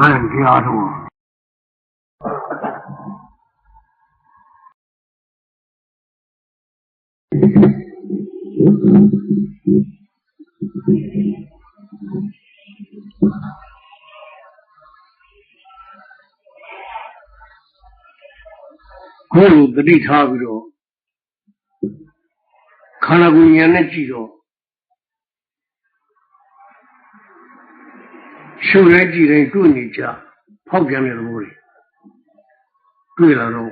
အဲ့တရားတော်ကိုယ်လိုတတိထားပြီးတော့ခန္ဓာကိုယ်ဉာဏ်နဲ့ကြည့်တော့ ရှုရဲကြည့်တိုင်းတွေ့နေကြဖောက်ပြန်တဲ့သဘောတွေတွေ့လာတော့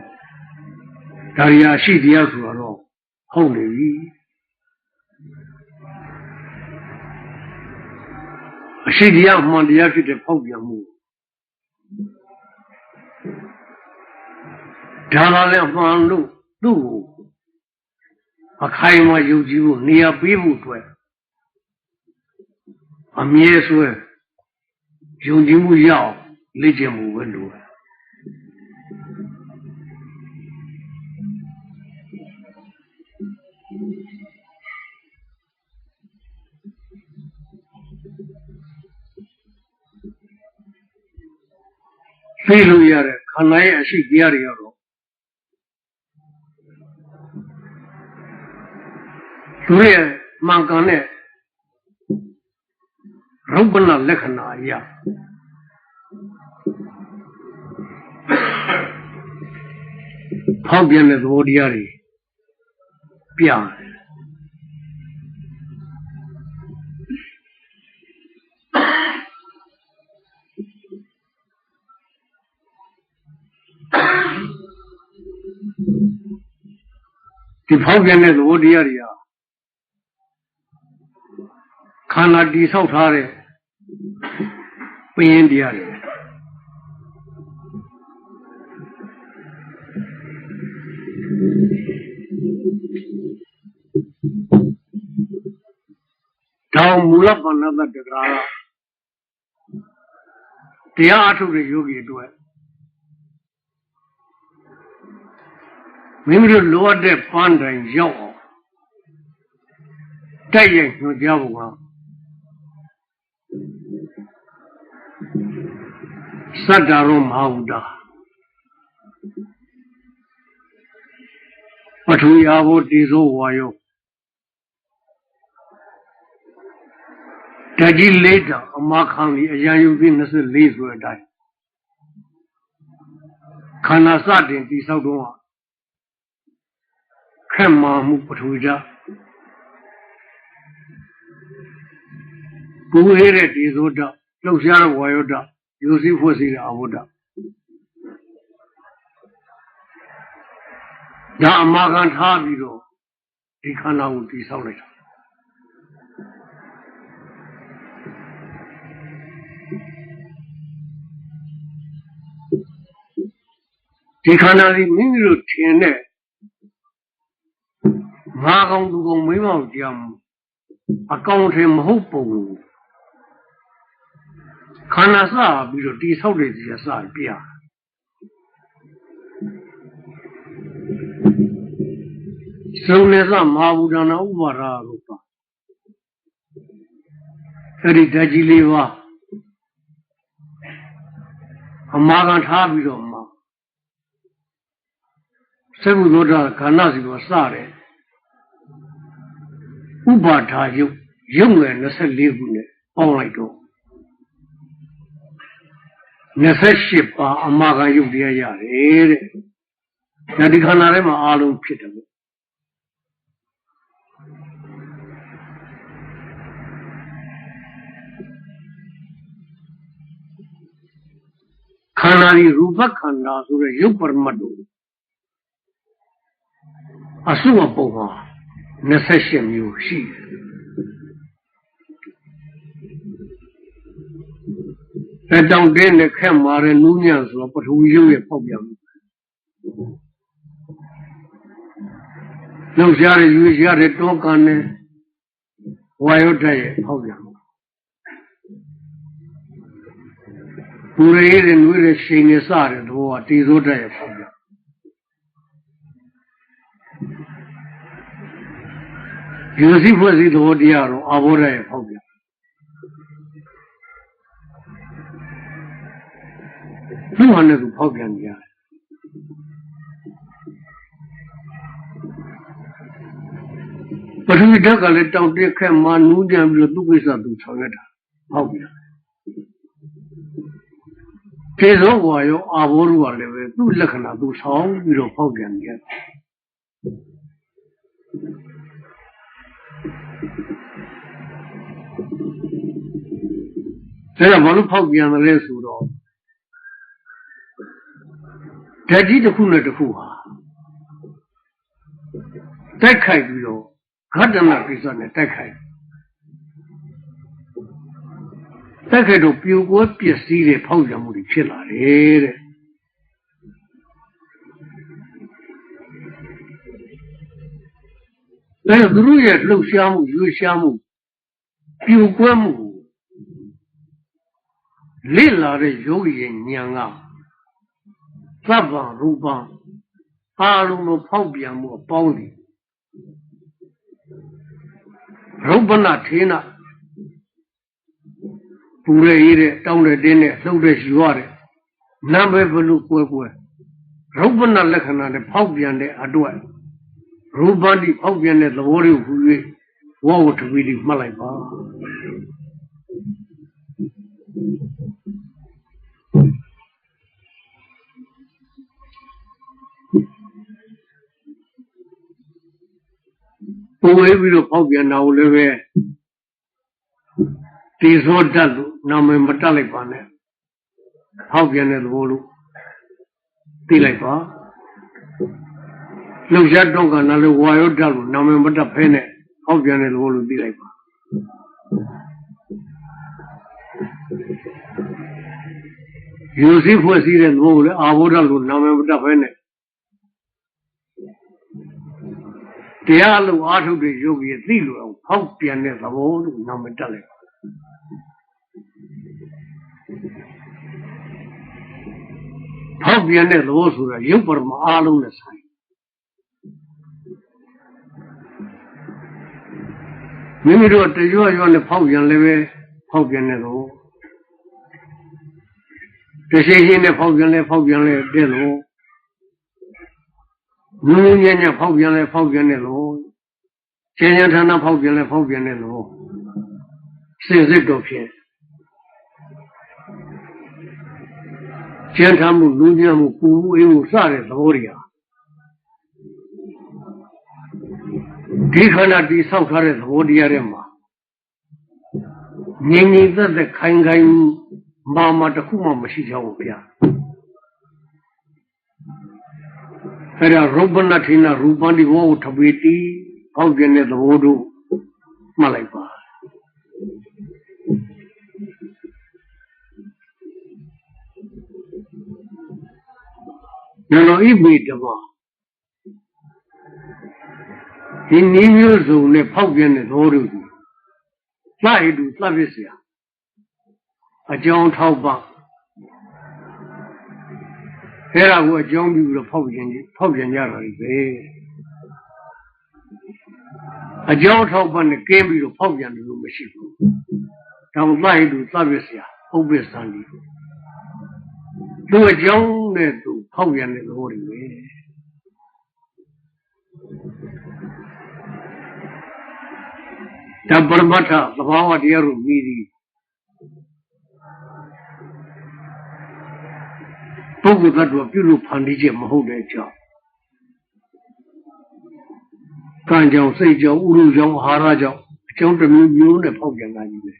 ဒါရီယာရှိတရားဆိုတော့ဟုတ်နေပြီအရှိတရားမှန်တရားဖြစ်တဲ့ဖောက်ပြန်မှုဒါလာလည်းမှန်လို့သူ့ကိုအခိုင်အမာယုံကြည်ဖို့နေရာပေးဖို့အတွက်အမြဲဆွဲ ယုံကြည်မှုရအောင်လေ့ကျင့်မှုပဲလိုတယ်သိလို့ရတဲ့ခန္ဓာရဲ့အရှိတရားတွေကတော့သူရဲ့မှန်ကန်တဲ့ ရုပ်ပနာလက္ခဏာအရာဖောက်ပြန်တဲ့သဘောတရားတွေပြတယ်ဒီဖောက်ပြန်တဲ့သဘောတရားတွေဟာခန္ဓာတိဆောက်ထားတဲ့ ပင်းရင်တရားတွေတောင်မူလပဏ္ဏတတ္တရာတရားအထုတ်တဲ့ယောဂီအတွက်မိမိတို့လိုအပ်တဲ့ပန်းတိုင်ရောက်အောင်တိုက်ရိုက်ညွှန်ကြားဖို့က စတ္တရောမဟာဝုဒ္ဒပထဝီအာဘောတေဇောဝါယောတကြီးလေးတောင်အမခံပြီးအရန်ယူပြီး24ဆိုတဲ့အတိုင်းခန္ဓာစတင်တိဆောက်တော့ခက်မာမှုပထဝီဓာတ်ပူဟဲတဲ့ဒီသောဓာတ် လှုပ်ရှားတဲ့ဝါယောဓာတ်ယူစည်းဖွဲ့စည်းတဲ့အဝဋ္ဌဒါအမာခံထားပြီးတော့ဒီခန္ဓာကိုတိဆောက်လိုက်တာဒီခန္ဓာဒီမိမိတို့ထင်တဲ့ငါကောင်သူကောင်မိမောင်ကြောင်အကောင်ထင်မဟုတ်ပုံ ခန္ဓာစပြီးတော့တိဆောက်တဲ့စီစပြစုံနေသမဟာဘူဒနာဥပါဒလို့ပါအဲ့ဒီဓာတ်ကြီးလေးပါအမာခံထားပြီးတော့မှစေဘုသောတာခန္ဓာစီကိုစတယ်ဥပါဒါယုတ်ယုတ်ငယ်24ခုနဲ့ပေါင်းလိုက်တော့ 28ပါအမာခံယုတ်တရားရတယ်တဲ့။ဒါဒီခန္ဓာထဲမှာအလုံးဖြစ်တယ်ပေါ့ခန္ဓာဒီရူပခန္ဓာဆိုတဲ့ယုတ်ပရမတ်တို့အစုအပုံမှာ28မျိုးရှိတယ် အဲတောင်တင်းနဲ့ခက်မာတဲ့နူးညံ့ဆိုတော့ပထဝီရုပ်ရဲ့ပေါက်ပြန်မှုလောက်ရှားတဲ့ယူရှားတဲ့တောကန်နဲ့ဝါယုတ်တဲ့ရဲ့ပေါက်ပြန်မှုပူရဲတဲ့နွေးတဲ့ရှိန်နဲ့စတဲ့သဘောကတေဇောတဲ့ရဲ့ပေါက်ပြန်ယူစီဖွဲ့စည်းသဘောတရားတော့အာဘောဓရဲ့ပေါက်ပြန် သူ့ဟာနဲ့သူဖောက်ပြန်နေရတယ်ပထဝီဓာတ်ကလည်းတောင်တက်ခက်မှနူးကြံပြီးတော့သူ့ကိစ္စသူဆောင်ရတာဖောက်ပြန်ကျေသောဘွာရောအာဘောရုကလည်းပဲသူ့လက္ခဏာသူဆောင်ပြီးတော့ဖောက်ပြန်နေရတယ်ဒါကြောင့်ဘာလို့ဖောက်ပြန်တယ်လဲဆိုတော့ ဓာတ်ကြီးတစ်ခုနဲ့တစ်ခုဟာတိုက်ခိုက်ပြီးတော့ ఘ တနာကိစ္စနဲ့တိုက်ခိုက်တိုက်ခိုက်တော့ပြိုကွဲပျက်စီးတဲ့ဖောက်ပြန်မှုတွေဖြစ်လာတယ်တဲ့ဒါကြောင့်သူတို့ရဲ့လှုပ်ရှားမှုရွေးရှားမှုပြိုကွဲမှုလေ့လာတဲ့ယောဂီရဲ့ဉာဏ်က သဗ္ဗံရူပံအာလုံးကိုဖောက်ပြန်မှုအပေါင်းတယ်ရုပ်ပနာထေနပူရရေးတဲ့တောင်းတဲ့တင်းတဲ့လှုပ်တဲ့ယူရတယ်နာမည်ဘလို့ကွဲကွဲရုပ်ပနာလက္ခဏာနဲ့ဖောက်ပြန်တဲ့အတွက်ရူပန်ဒီဖောက်ပြန်တဲ့သဘောတွေကိုဟူ၍ဝဝထဝီဒီမှတ်လိုက်ပါ ပူဝေးပြီးတော့ပေါက်ပြန်တာကိုလည်းပဲတေဇောတတ်လို့နာမည်မတက်လိုက်ပါနဲ့ပေါက်ပြန်တဲ့သဘောလို့သိလိုက်ပါလှုပ်ရှားတော့ကနာလို့ဝါရောတက်လို့နာမည်မတက်ဖဲနဲ့ပေါက်ပြန်တဲ့သဘောလို့သိလိုက်ပါယူစည်းဖွဲ့စည်းတဲ့သဘောကိုလည်းအာဘောဓလို့နာမည်မတက်ဖဲနဲ့ တရားလုံးအားထုတ်တဲ့ယောဂီသိလို့အောင်ဖောက်ပြန်တဲ့သဘောလို့နာမည်တက်လိုက်ဖောက်ပြန်တဲ့သဘောဆိုတာရုပ်ပရမအားလုံးနဲ့ဆိုင်မိမိတို့တရွရွနဲ့ဖောက်ပြန်လည်းပဲဖောက်ပြန်တဲ့သဘောတရှိရှိနဲ့ဖောက်ပြန်လဲဖောက်ပြန်လဲတဲ့ လို့နူးညံ့ညံ့ဖောက်ပြန်လဲဖောက်ပြန်တယ်လို့ကျဉ်းကျဉ်းဌာနဖောက်ပြန်လဲဖောက်ပြန်တယ်လို့စင်စစ်တော့ဖြင့်ကျဉ်းထမှုနူးညံ့မှုပူမှုအေးမှုစတဲ့သဘောတွေဟာဒီခန္ဓာတိဆောက်ထားတဲ့သဘောတရားတွေမှာငြိမ်ငြိမ်သက်သက်ခိုင်ခိုင်မာမာတစ်ခုမှမရှိကြဘူးဗျာ အဲ့ဒါရုပ်ပဏ္ဏထိနာရူပန္တိဘောကိုထပေတီဟောက်ကျင်တဲ့သဘောတို့မှတ်လိုက်ပါနလောဤပေတဘောဒီနည်းမျိုးစုံနဲ့ဖောက်ပြန်တဲ့သဘောတို့ကိုလှဟိတုသဗ္ဗေစရာအကြောင်းထောက်ပါ အဲ့ဒါကိုအကြောင်းပြုပြီးတော့ဖောက်ပြန်ကြဖောက်ပြန်ကြတာပဲအကြောင်းထောက်ပံ့နဲ့ကင်းပြီးတော့ဖောက်ပြန်တယ်လို့မရှိဘူးဒါမှလိုက်သူသတ်ရစရာဥပ္ပစ္စံဒီသူအကြောင်းနဲ့သူဖောက်ပြန်တဲ့သဘောတွေပဲဒါပရမတ္ထသဘာဝတရားတို့မြည်သည် ပုဂ္ဂိုလ်သတ္တဝါပြုလို့ဖန်တီးချက်မဟုတ်တဲ့အကြောင်းကံကြောင့်စိတ်ကြောင့်ဥရုကြောင့်အာဟာရကြောင့်အကြောင်းတစ်မျိုးမျိုးနဲ့ဖောက်ပြန်တာကြီးပဲ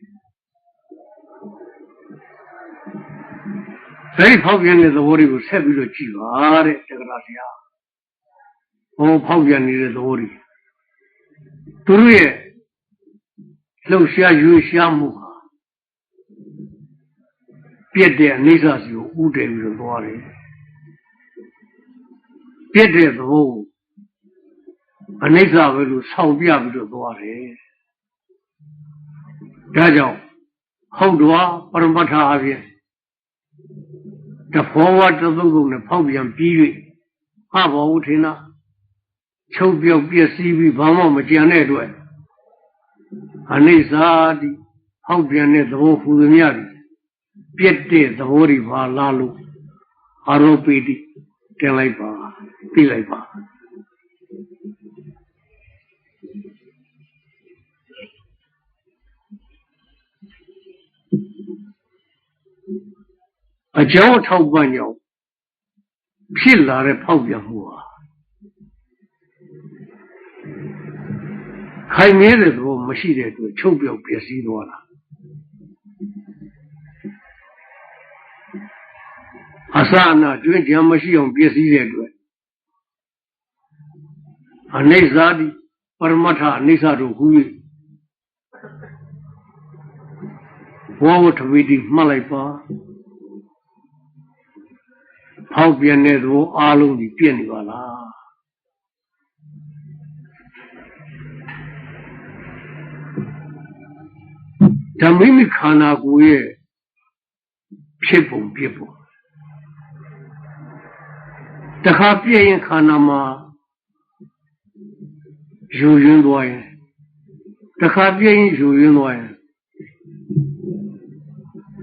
အဲဒီဖောက်ပြန်တဲ့သဘောတွေကိုဆက်ပြီးတော့ကြည့်ပါတဲ့တက္ကရာဆရာဟောဖောက်ပြန်နေတဲ့သဘောတွေသူတို့ရဲ့လှုပ်ရှားရွေးရှားမှုဟာ ပြက်တဲ့အနိစ္စစီကိုဥတည်ပြီးတော့သွားတယ်ပြက်တဲ့သဘောအနိစ္စပဲလို့ဆောင်းပြပြီးတော့သွားတယ်ဒါကြောင့်ဟုတ်တော်ပရမတ္ထအပြင်တဘောဝတသုတ်ကုန်နဲ့ဖောက်ပြန်ပြီး၍အဘောဝထေနချုပ်ပြောက်ပျက်စီးပြီးဘာမှမကြံတဲ့အတွက်အနိစ္စတိဖောက်ပြန်တဲ့သဘောဟူသည်များ ပြက်တဲ့သဘောတွေပါလားလို့အာရောပိတိတင်လိုက်ပါသိလိုက်ပါအကြောင်းထောက်ပံ့ကြောင့်ဖြစ်လာတဲ့ဖောက်ပြန်မှုဟာခိုင်မြဲတဲ့သဘောမရှိတဲ့အတွက်ချုပ်ပြောက်ပျက်စီးသွားတာ အစအနာကျွင်းကြံမရှိအောင်ပျက်စီးတဲ့အတွက်အနိစ္စတိပရမတ္ထအနိစ္စတို့ဟူ၍ဘောဝထဝီတိမှတ်လိုက်ပါဖောက်ပြန်တဲ့သဘောအားလုံးဒီပြည့်နေပါလားဓမ္မိမိခန္ဓာကိုယ်ရဲ့ဖြစ်ပုံပြစ်ပုံ တခါပြည့်ရင်ခန္ဓာမှာယူရင်းသွားရင်တခါပြည့်ရင်ယူရင်းသွားရင်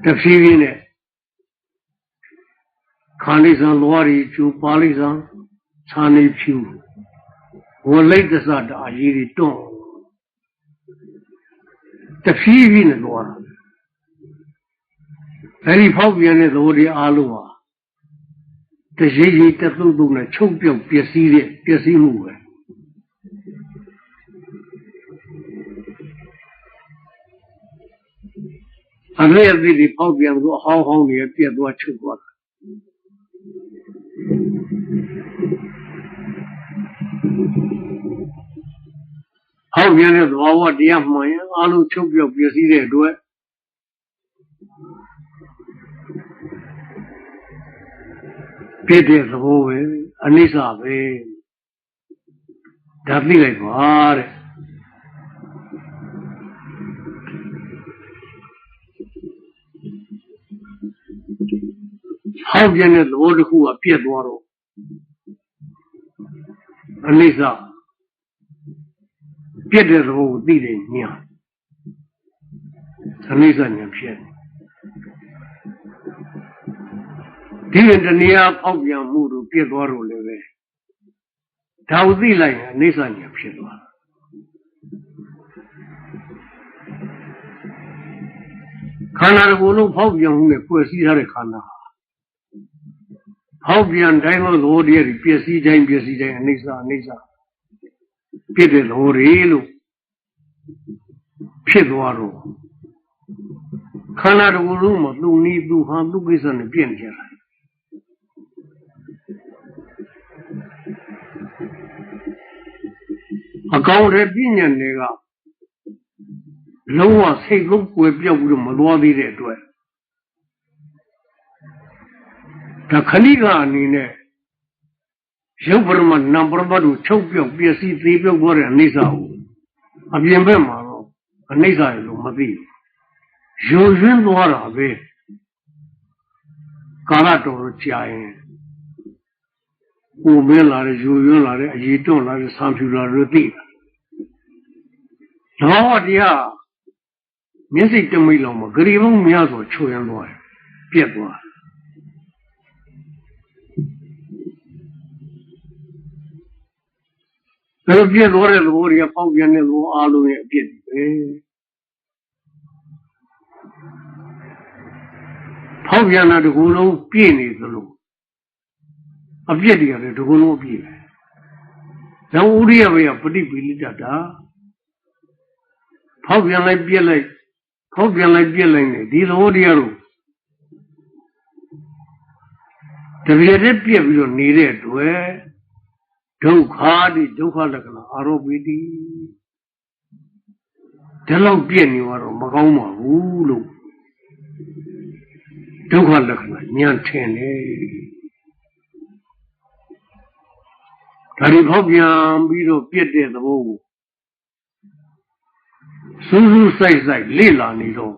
တဖြည်းဖြည်းနဲ့ခန္ဓိဆံလွားရီကျူပါဠိဆံခြာနေဖြူဝလိတ်သစတာအကြီးတွေတွန်းတဖြည်းဖြည်းနဲ့လွားတာအဲဒီဖောက်ပြန်တဲ့သဘောတရားအလုံးဟာ တရိပ်ရိပ်တသုတ်သုတ်နဲ့ချုပ်ပြုတ်ပျက်စီးတဲ့ပျက်စီးမှုပဲအရေအသည့်ဒီဖောက်ပြန်လို့အဟောင်းဟောင်းတွေပြက်သွားချုပ်သွားတာဟောက်ပြန်တဲ့သဘာဝတရားမှန်ရင်အလုံးချုပ်ပြောက်ပျက်စီးတဲ့အတွက် ပြည့်တဲ့သဘောပဲအနိစ္စပဲဒါသိလိုက်ပါတဲ့ဟောက်ပြန်တဲ့သဘောတစ်ခုကပြည့်သွားတော့အနိစ္စပြည့်တဲ့သဘောကိုသိတယ်ညာအနိစ္စညာဖြစ်တယ် ဒီရင်တနည်းဖောက်ပြန်မှုတို့ပြည့်သွားတော့လည်းပဲဒါကိုသိလိုက်ရင်အနိစ္စညာဖြစ်သွားတာခန္ဓာတစ်ခုလုံးဖောက်ပြန်မှုနဲ့ဖွဲ့စည်းထားတဲ့ခန္ဓာဟောက်ပြန်တိုင်းလို့သဘောတရားတွေပျက်စီးတိုင်းပျက်စီးတိုင်းအနိစ္စအနိစ္စဖြစ်တဲ့သဘောတွေလို့ဖြစ်သွားတော့ခန္ဓာတစ်ခုလုံးမှာသူ့နီးသူ့ဟာသူ့ကိစ္စနဲ့ပြည့်နေကြတာ အကောင်တဲ့ပြဉ္ညာတွေကလုံးဝစိတ်လုံးကွယ်ပြောက်ပြီးတော့မလွားသေးတဲ့အတွက်ဒါခဏိကအနေနဲ့ရုပ်ပရမနာပရမတို့ချုပ်ပြောက်ပျက်စီးသေးပြောက်သွားတဲ့အနိစ္စကိုအပြင်ဘက်မှာတော့အနိစ္စရလို့မသိဘူးယုံရင်းသွားတာပဲကာလတော်တော်ကြာရင်ကိုမင်းလာတဲ့ယူရင်းလာတဲ့အရေးတွန့်လာတဲ့ဆံဖြူလာလို့သိတာ တော့တရားမျက်စိတမိတ်လောက်မှာဂရီဘုံများဆိုချွေရင်းသွားတယ်ပြက်သွားဒါပြည့်သွားတဲ့သဘောတွေကပေါက်ပြန်တဲ့သဘောအားလုံးရဲ့အပြစ်ပဲဖောက်ပြန်တာတကူလုံးပြည့်နေသလိုအပြစ်တွေကလည်းတကူလုံးပြည့်တယ်။ဒါဥရိယဘေကပฏิပိလိတတာ ဖောက်ပြန်လိုက်ပြည့်လိုက်ဖောက်ပြန်လိုက်ပြည့်လိုက်နေဒီသဘောတရားတို့တပြည့်တည်းပြည့်ပြီးတော့နေတဲ့အတွက်ဒုက္ခတိဒုက္ခလက္ခဏာအာရောပိတိဒီလောက်ပြည့်နေတော့မကောင်းပါဘူးလို့ဒုက္ခလက္ခဏာညံထင်တယ်ဒါဒီဖောက်ပြန်ပြီးတော့ပြည့်တဲ့သဘောကို စူးစူးဆိုင်ဆိုင်လေ့လာနေတော့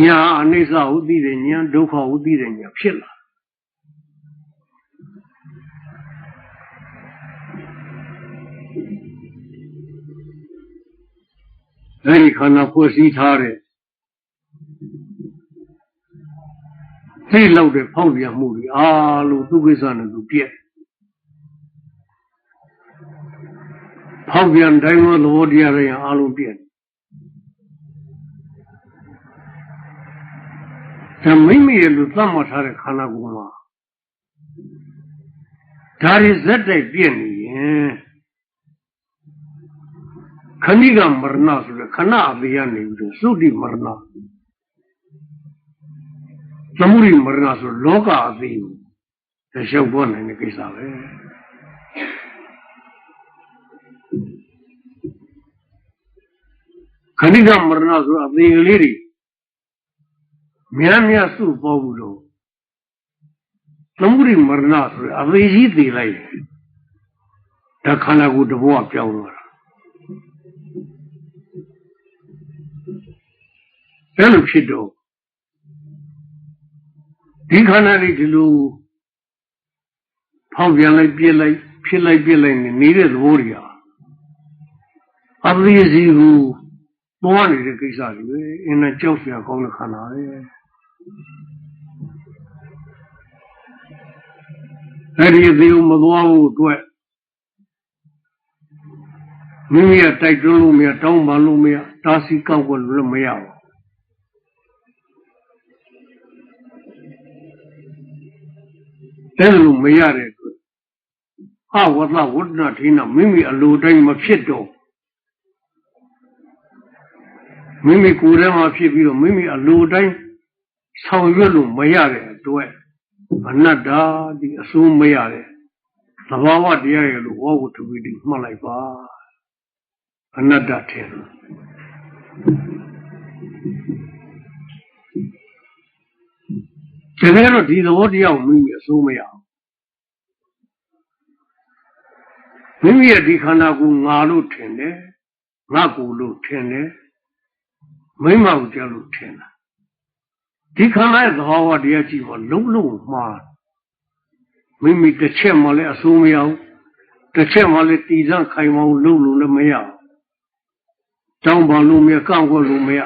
ညာအနိစ္စဟုသိတဲ့ညာဒုက္ခဟုသိတဲ့ညာဖြစ်လာအဲဒီခန္ဓာဖွဲ့စည်းထားတဲ့သိလောက်တဲ့ဖောက်ပြန်မှုတွေအားလုံးသူကိစ္စနဲ့သူပြည့် ဖောက်ပြန်တိုင်းသောသဘောတရားတွေအားလုံးပြည့်ဒါမိမိရဲ့လူသတ်မှတ်ထားတဲ့ခန္ဓာကိုယ်မှာဒါရီဇက်တိုက်ပြည့်နေရင်ခဏိကမရဏဆိုတဲ့ခဏအသေးရနေပြီးတော့သုတိမရဏသမုဒိမရဏဆိုလောကအသေးကိုတရှောက်ပေါ်နိုင်တဲ့ကိစ္စပဲ ခဏိကမရဏဆိုအသေးကလေးတွေများများစုပေါ်ဘူးလို့သမုဒိမရဏဆိုအသေးကြီးသေးလိုက်တယ်ဒါခန္ဓာကိုယ်တဘောကပြောင်းသွားတာအဲ့လိုဖြစ်တော့ဒီခန္ဓာလေးဒီလိုဖောက်ပြန်လိုက်ပြစ်လိုက်ဖြစ်လိုက်ပြစ်လိုက်နေနေတဲ့သဘောတွေဟာအပရိစီ ကိုသွားနေတဲ့ကိစ္စတွေပဲအင်းနဲ့ကြောက်စရာကောင်းတဲ့ခန္ဓာပဲအဲ့ဒီအသေးကိုမသွားဘူးအတွက်မိမိကတိုက်တွန်းလို့မရတောင်းပန်လို့မရတားဆီးကောက်ွက်လို့မရဘူးအဲ့လိုမရတဲ့အတွက်အဝတ္တဝတ္တနာထိနာမိမိအလိုတိုင်းမဖြစ်တော့ မိမိကိုယ်ထဲမှာဖြစ်ပြီးတော့မိမိအလိုတိုင်းဆောင်ရွက်လို့မရတဲ့အတွက်အနတ္တဒီအစိုးမရတဲ့သဘာဝတရားရဲ့လို့ဝါဝတ္တဝိတိမှတ်လိုက်ပါအနတ္တထင်တကယ်တော့ဒီသဘောတရားကိုမိမိအစိုးမရဘူးမိမိရဲ့ဒီခန္ဓာကိုယ်ငါလို့ထင်တယ်ငါကိုယ်လို့ထင်တယ် မိမကိုကြလို့ထင်တာဒီခန္ဓာရဲ့သဘောဝတရားကြည့်ဖို့လုံးလုံးမှားမိမိတစ်ချက်မှလည်းအစိုးမရဘူးတစ်ချက်မှလည်းတည်စံခိုင်မအောင်လုပ်လို့လည်းမရဘူးတောင်းပန်လို့မရကန့်ကွက်လို့မရ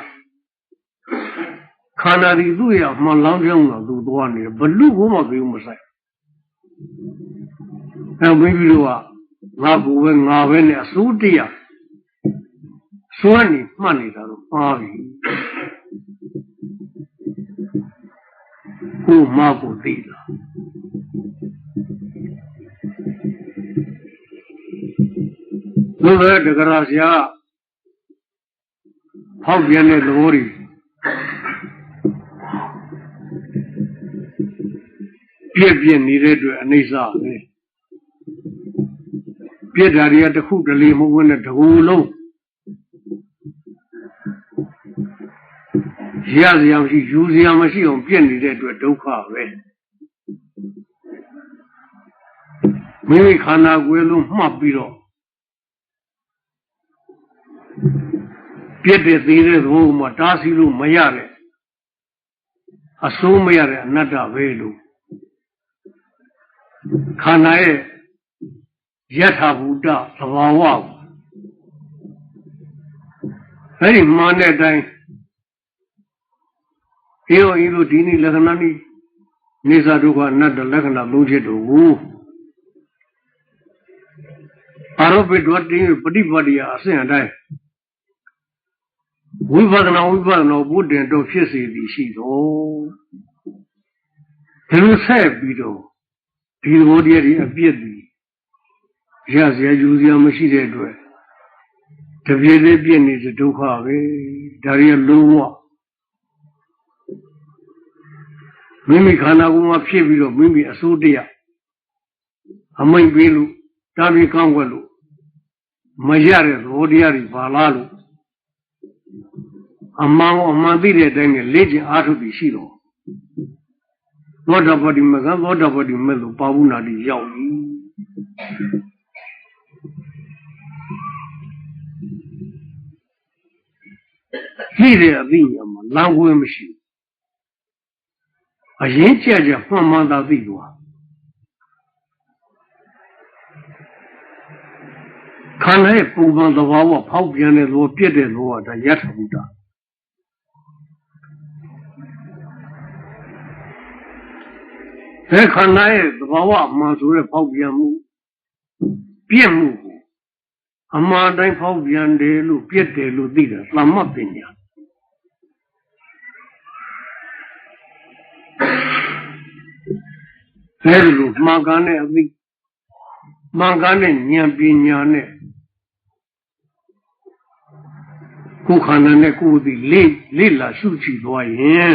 ခန္ဓာဒီသူ့ရဲ့အမှန်လောင်းကြောင်းတော့သူသွားနေတယ်ဘလူကိုမှပြောမဆိုင်အဲမိမိတို့ကငါကူပဲငါပဲနဲ့အစိုးတရား စွမ်းနေမှတ်နေတာတော့ပါပြီကိုမကိုသိလားဘုရားတဂရဆရာဖောက်ပြန်တဲ့သဘောတွေပြည့်ပြည့်နေတဲ့အတွက်အနိစ္စပဲပြည့်တာတွေကတစ်ခုတလေမဟုတ်နဲ့တကူလုံး ရစရာမရှိယူစရာမရှိအောင်ပြည့်နေတဲ့အတွက်ဒုက္ခပဲမိမိခန္ဓာကိုယ်လုံးမှတ်ပြီးတော့ပြည့်တဲ့သေးတဲ့သဘောမှာတားဆီးလို့မရတဲ့အစိုးမရတဲ့အနတ္တပဲလို့ခန္ဓာရဲ့ယထာဘူတသဘာဝကိုအဲ့ဒီမှန်တဲ့အတိုင်း အေရောဤလိုဒီနိလက္ခဏာနိနေသာဒုက္ခအနတ္တလက္ခဏာသုံးချက်တို့ကိုအာရောပိတ္တဝတ္တိပฏิပါတိယအစဉ်အတိုင်းဝိပဿနာဝိပဿနာဘုဒ္ဓံတော့ဖြစ်စေသည်ရှိတော်ဒီလိုဆက်ပြီးတော့ဒီသဘောတရားတွေအပြည့်သည်ရစရာယူစရာမရှိတဲ့အတွက်တပြေးသေးပြည့်နေတဲ့ဒုက္ခပဲဒါရီလုံးဝ မိမိခန္ဓာကိုယ်မှာဖြစ်ပြီးတော့မိမိအစိုးတရားအမိတ်ပေးလို့တာပြီးကောင်းွက်လို့မရတဲ့သဘောတရားတွေပါလားလို့အမှန်ကိုအမှန်သိတဲ့အတိုင်းနဲ့လေ့ကျင့်အားထုတ်ပြီးရှိတော့သောတာပတိမကသောတာပတိမဲ့လို့ပါဝုနာတိရောက်ပြီရှိတဲ့အသိဉာဏ်မှာလမ်းခွင့်မရှိဘူး အရင်ကြကြမှန်မှန်သာသိသွားခန္ဓာရဲ့ပုံမှန်သဘာဝဖောက်ပြန်တဲ့လောပြည့်တဲ့လောကဒါယထာဘုဒ္ဓအဲခန္ဓာရဲ့သဘာဝအမှန်ဆိုတဲ့ပေါက်ပြန်မှုပြည့်မှုကိုအမှန်တိုင်းပေါက်ပြန်တယ်လို့ပြည့်တယ်လို့သိတာသမ္မပညာ အဲဒီလိုမှန်ကန်တဲ့အသိမှန်ကန်တဲ့ဉာဏ်ပညာနဲ့ကိုယ်ခန္ဓာနဲ့ကိုယ်သိလေ့လေ့လာရှုကြည့်သွားရင်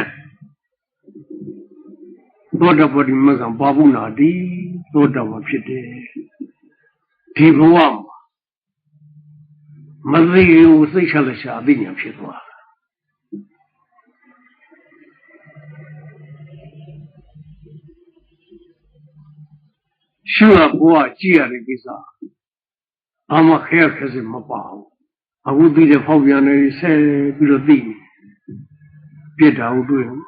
သောတပတိမကံပါဘူးနာတိသောတပန်ဖြစ်တယ်ဒီဘဝမှာမသိဘူးစိတ်ချလက်ချအသိဉာဏ်ဖြစ်သွား ရှုရဘဝကြည့်ရတဲ့ကိစ္စအမခဲခဲစမပါဘူးအခုသိတဲ့ဖောက်ပြန်နေဆက်ပြီးတော့သိပြစ်တာဟုတ်တွေ့ဘူး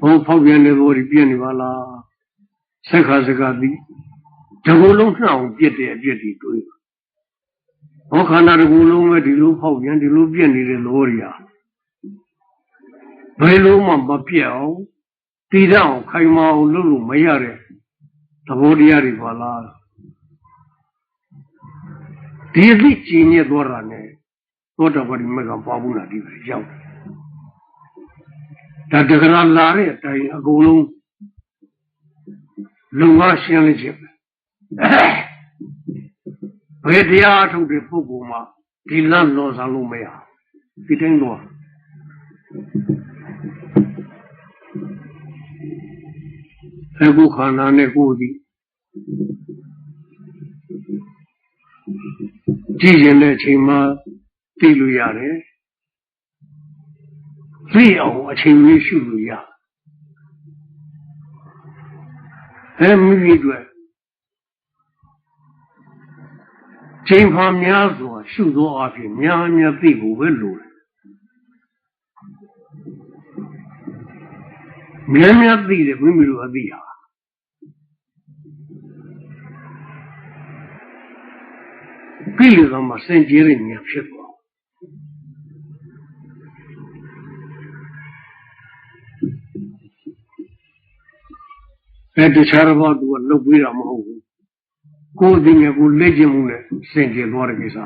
ဟောဖောက်ပြန်နေလို့ပြည့်နေပါလားဆက်ခါစကားသိတကူလုံးနှောင်ပြစ်တဲ့အပြစ်တွေတွေ့ဟောခန္ဓာတကူလုံးပဲဒီလိုဖောက်ပြန်ဒီလိုပြစ်နေတဲ့လောရီယာဘယ်လိုမှမပြတ်အောင်တည်တဲ့အောင်ခိုင်မာအောင်လုပ်လို့မရတဲ့ သဘောတရားတွေပါလားဒီအသိကျင်ညက်သွားတာနဲ့သောတာပတိမကပါဘူးလားဒီပဲရောက်တယ်ဒါတကယ်လာတဲ့အတိုင်းအကုန်လုံးလုံငါရှင်းလိုက်ချက်ပဲဘယ်တရားထုတ်တဲ့ပုဂ္ဂိုလ်မှာဒီလန့်လောဆောင်လို့မရဒီတိုင်းတော့ အခုခန္ဓာနဲ့ကိုယ်ဒီကြည့်ရင်တဲ့အချိန်မှာသိလို့ရတယ်သိအောင်အချိန်လေးရှုလို့ရအဲမိမိတို့ချိန်ဖန်များစွာရှုသောအဖြစ်များများသိဖို့ပဲလိုတယ်များများသိတယ်မိမိတို့အသိဟာ ကိလေသာမှာစင်ကြယ်တဲ့ဉာဏ်ဖြစ်သွားအဲတခြားဘာသူကလုတ်ပြီးတာမဟုတ်ဘူးကိုယ်သိငယ်ကိုလက်ကျင်မှုနဲ့စင်ကြယ်သွားတဲ့ကိစ္စ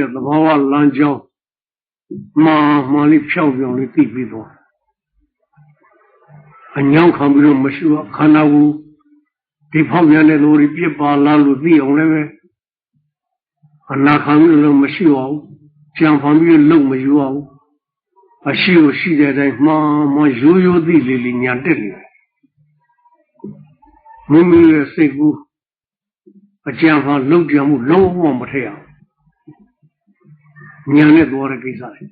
ရဲ့သဘာဝလမ်းကြောင်းမာမာလေးဖြောက်ပြောင်းလေးသိပြီးသွားအညောင်းခံပြီးတော့မရှိဘူးခန္ဓာကိုယ်ဒီဖောက်ပြန်တဲ့လူတွေပြစ်ပါလားလို့သိအောင်လည်းပဲအနာခံပြီးတော့မရှိအောင်ကြံဖန်ပြီးလုံမယူအောင်အရှိကိုရှိတဲ့အတိုင်းမှားမှရိုးရိုးသိလေးလေးညာတက်နေတယ်မိမိရဲ့စိတ်ကူးအကြံဖန်လုံကြံမှုလုံးဝမထည့်အောင် ညာနဲ့သွားတဲ့ကိစ္စတွေ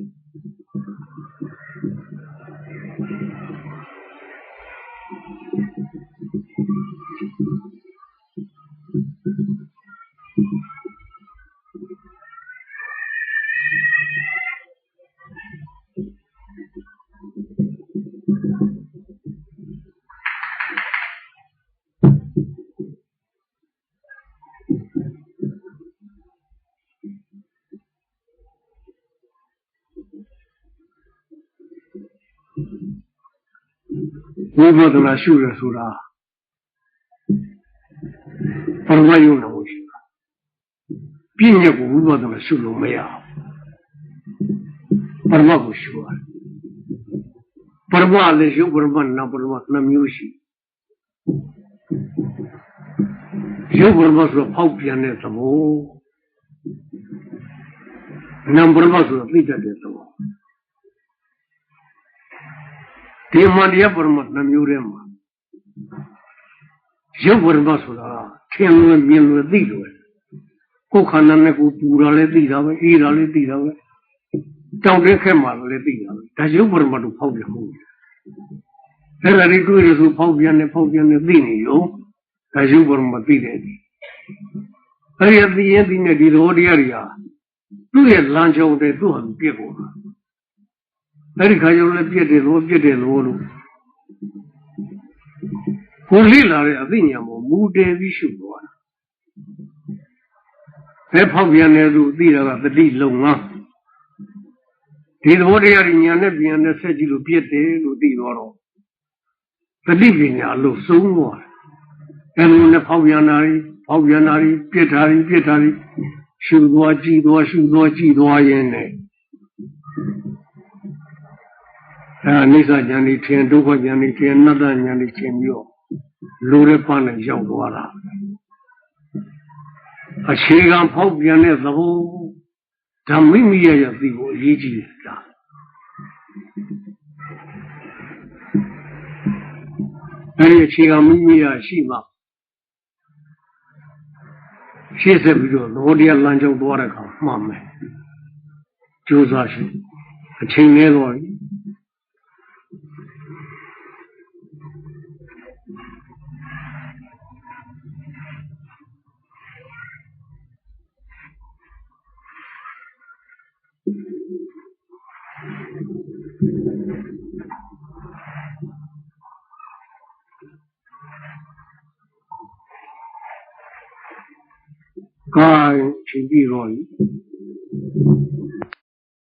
ဝိပဿနာရှုရဆိုတာပရမယုံနာကိုရှိတာပြည့်ညက်ကိုဝိပဿနာရှုလို့မရဘူးပရမကိုရှုရတယ်ပရမလည်းရှုပရမနာပရမနှမျိုးရှိရုပ်ပရမဆိုဖောက်ပြန်တဲ့သဘောနာပရမဆိုသိတတ်တဲ့သ ဒီမှန်တရားပရမတ်နှမျိုးထဲမှာရုပ်ပရမတ်ဆိုတာထင်လွယ်မြင်လွယ်သိလွယ်ကိုယ်ခန္ဓာနဲ့ကိုယ်ပူတာလည်းသိတာပဲအေးတာလည်းသိတာပဲတောင်းတဲ့ခက်မှလည်းသိတာပဲဒါရုပ်ပရမတ်ကိုဖောက်ပြန်မှုအဲ့ဒါလေးတွေ့ရဆိုဖောက်ပြန်နေဖောက်ပြန်နေသိနေရောဒါရုပ်ပရမတ်သိတယ်အဲ့ဒီသိရင်သိနေဒီသဘောတရားတွေဟာသူ့ရဲ့လမ်းကြောင်းတဲ့သူ့ဟာပြည့်ကုန်တာ အဲ့ဒီခါကျတော့လည်းပြည့်တယ်လို့ပြည့်တယ်လို့လို့ကိုလိလာတဲ့အသိဉာဏ်ပေါ်မူတည်ပြီးရှုသွားတာဘယ်ဖောက်ပြန်နေသူသိတာကတတိလုံငန်းဒီသဘောတရားဉာဏ်နဲ့ပြန်နဲ့ဆက်ကြည့်လို့ပြည့်တယ်လို့သိတော့တော့တတိပညာလို့သုံးသွားတယ်အဲ့လိုနဲ့ဖောက်ပြန်တာတွေဖောက်ပြန်တာတွေပြစ်တာတွေပြစ်တာတွေရှုသွားကြည့်သွားရှုသွားကြည့်သွားရင်းနဲ့ အဲအိဋ္ဌဉာဏ်ကြီးထင်ဒုက္ခဉာဏ်ကြီးထင်နတ္တဉာဏ်ကြီးထင်ပြီးတော့လိုတဲ့ပန်းနဲ့ရောက်သွားတာအခြေခံဖောက်ပြန်တဲ့သဘောဓမ္မိမိရရသိဖို့အရေးကြီးတယ်ဒါအဲဒီအခြေခံမိမိရရှိမှရှေ့ဆက်ပြီးတော့သဘောတရားလမ်းကြောင်းသွားတဲ့အခါမှန်မယ်ကြိုးစားရှိအချိန်လဲသွားပြီ ပြီကိုင်းချိန်ပြီးတော့